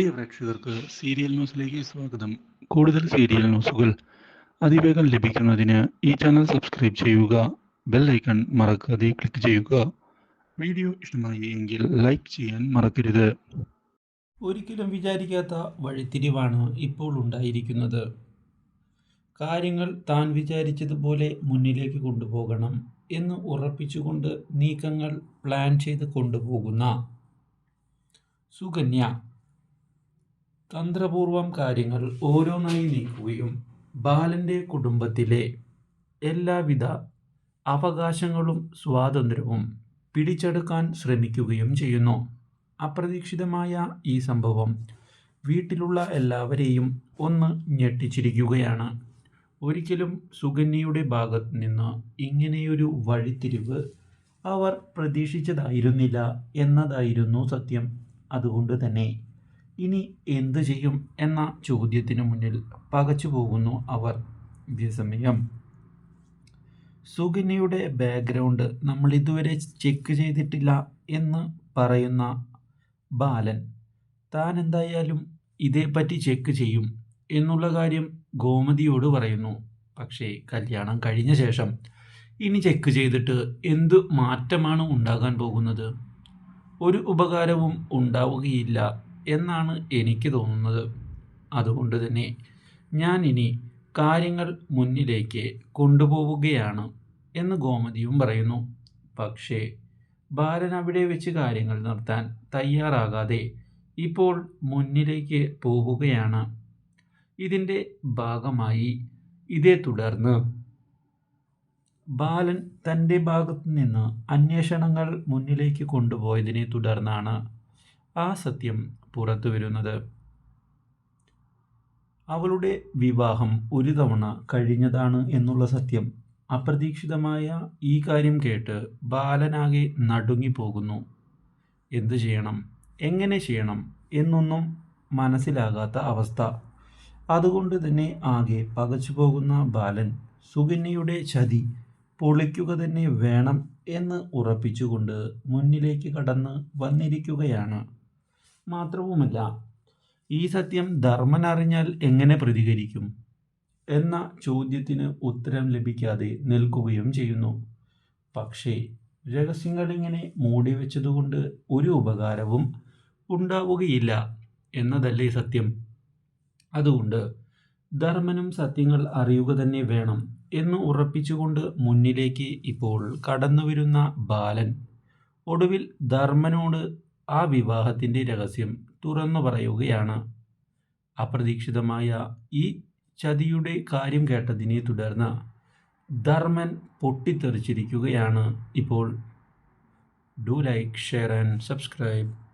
പ്രിയ പ്രേക്ഷകർക്ക് സീരിയൽ ന്യൂസിലേക്ക് സ്വാഗതം. കൂടുതൽ സീരിയൽ ന്യൂസുകൾ അതിവേഗം ലഭിക്കുന്നതിന് ഈ ചാനൽ സബ്സ്ക്രൈബ് ചെയ്യുക ബെൽ ഐക്കൺ മറക്കാതെ ക്ലിക്ക് ചെയ്യുക. വീഡിയോ ഇഷ്ടമായി എങ്കിൽ ലൈക്ക് ചെയ്യാൻ മറക്കരുത്. ഒരിക്കലും വിചാരിക്കാത്ത വഴിത്തിരിവാണ് ഇപ്പോൾ ഉണ്ടായിരിക്കുന്നത്. കാര്യങ്ങൾ താൻ വിചാരിച്ചതുപോലെ മുന്നിലേക്ക് കൊണ്ടുപോകണം എന്ന് ഉറപ്പിച്ചുകൊണ്ട് നീക്കങ്ങൾ പ്ലാൻ ചെയ്ത് കൊണ്ടുപോകുന്ന സുകന്യ തന്ത്രപൂർവം കാര്യങ്ങൾ ഓരോന്നായി നീക്കുകയും ബാലന്റെ കുടുംബത്തിലെ എല്ലാവിധ അവകാശങ്ങളും സ്വാതന്ത്ര്യവും പിടിച്ചെടുക്കാൻ ശ്രമിക്കുകയും ചെയ്യുന്നു. അപ്രതീക്ഷിതമായ ഈ സംഭവം വീട്ടിലുള്ള എല്ലാവരെയും ഒന്ന് ഞെട്ടിച്ചിരിക്കുകയാണ്. ഒരിക്കലും സുകന്യയുടെ ഭാഗത്ത് നിന്ന് ഇങ്ങനെയൊരു വഴിത്തിരിവ് അവർ പ്രതീക്ഷിച്ചതായിരുന്നില്ല എന്നതായിരുന്നു സത്യം. അതുകൊണ്ട് തന്നെ ഇനി എന്തു ചെയ്യും എന്ന ചോദ്യത്തിനു മുന്നിൽ പകച്ചു പോകുന്നു അവർ ഇതേസമയം സുകന്യയുടെ ബാക്ക്ഗ്രൗണ്ട് നമ്മൾ ഇതുവരെ ചെക്ക് ചെയ്തിട്ടില്ല എന്ന് പറയുന്ന ബാലൻ താൻ എന്തായാലും ഇതേപ്പറ്റി ചെക്ക് ചെയ്യും എന്നുള്ള കാര്യം ഗോമതിയോട് പറയുന്നു. പക്ഷേ കല്യാണം കഴിഞ്ഞ ശേഷം ഇനി ചെക്ക് ചെയ്തിട്ട് എന്തു മാറ്റമാണ് ഉണ്ടാകാൻ പോകുന്നത്? ഒരു ഉപകാരവും ഉണ്ടാവുകയില്ല. എന്നാണ് എനിക്ക് തോന്നുന്നത്. അതുകൊണ്ട് തന്നെ ഞാൻ ഇനി കാര്യങ്ങൾ മുന്നിലേക്ക് കൊണ്ടുപോവുകയാണ് എന്ന് ഗോമതിയും പറയുന്നു. പക്ഷേ ബാലൻ അവിടെ വെച്ച് കാര്യങ്ങൾ നിർത്താൻ തയ്യാറാകാതെ ഇപ്പോൾ മുന്നിലേക്ക് പോവുകയാണ്. ഇതിന്റെ ഭാഗമായി ഇതേ തുടർന്ന് ബാലൻ തന്റെ ഭാഗത്തു നിന്ന് അന്വേഷണങ്ങൾ മുന്നിലേക്ക് കൊണ്ടുപോയതിനെ തുടർന്നാണ് ആ സത്യം പുറത്തു വരുന്നത്. അവളുടെ വിവാഹം ഒരു തവണ കഴിഞ്ഞതാണ് എന്നുള്ള സത്യം അപ്രതീക്ഷിതമായ ഈ കാര്യം കേട്ട് ബാലനാകെ നടുങ്ങിപ്പോകുന്നു. എന്തു ചെയ്യണം? എങ്ങനെ ചെയ്യണം? എന്നൊന്നും മനസ്സിലാകാത്ത അവസ്ഥ. അതുകൊണ്ട് തന്നെ ആകെ പകച്ചു പോകുന്ന ബാലൻ സുകന്യയുടെ ചതി പൊളിക്കുക തന്നെ വേണം എന്ന് ഉറപ്പിച്ചുകൊണ്ട് മുന്നിലേക്ക് കടന്ന് വന്നിരിക്കുകയാണ്. മാത്രവുമല്ല ഈ സത്യം ധർമ്മൻ അറിഞ്ഞാൽ എങ്ങനെ പ്രതികരിക്കും? എന്ന ചോദ്യത്തിന് ഉത്തരം ലഭിക്കാതെ നിൽക്കുകയും ചെയ്യുന്നു. പക്ഷേ രഹസ്യങ്ങൾ ഇങ്ങനെ മൂടി വെച്ചതുകൊണ്ട് ഒരു ഉപകാരവും ഉണ്ടാവുകയില്ല എന്നതല്ലേ സത്യം? അതുകൊണ്ട് ധർമ്മനും സത്യങ്ങൾ അറിയുക തന്നെ വേണം എന്ന് ഉറപ്പിച്ചുകൊണ്ട് മുന്നിലേക്ക് ഇപ്പോൾ കടന്നുവരുന്ന ബാലൻ. ഒടുവിൽ ധർമ്മനോട് ആ വിവാഹത്തിന്റെ രഹസ്യം തുറന്നു പറയുകയാണ്. അപ്രതീക്ഷിതമായ ഈ ചതിയുടെ കാര്യം കേട്ടതിനെ തുടർന്ന് ധർമ്മൻ പൊട്ടിത്തെറിച്ചിരിക്കുകയാണ് ഇപ്പോൾ. Do like share and subscribe.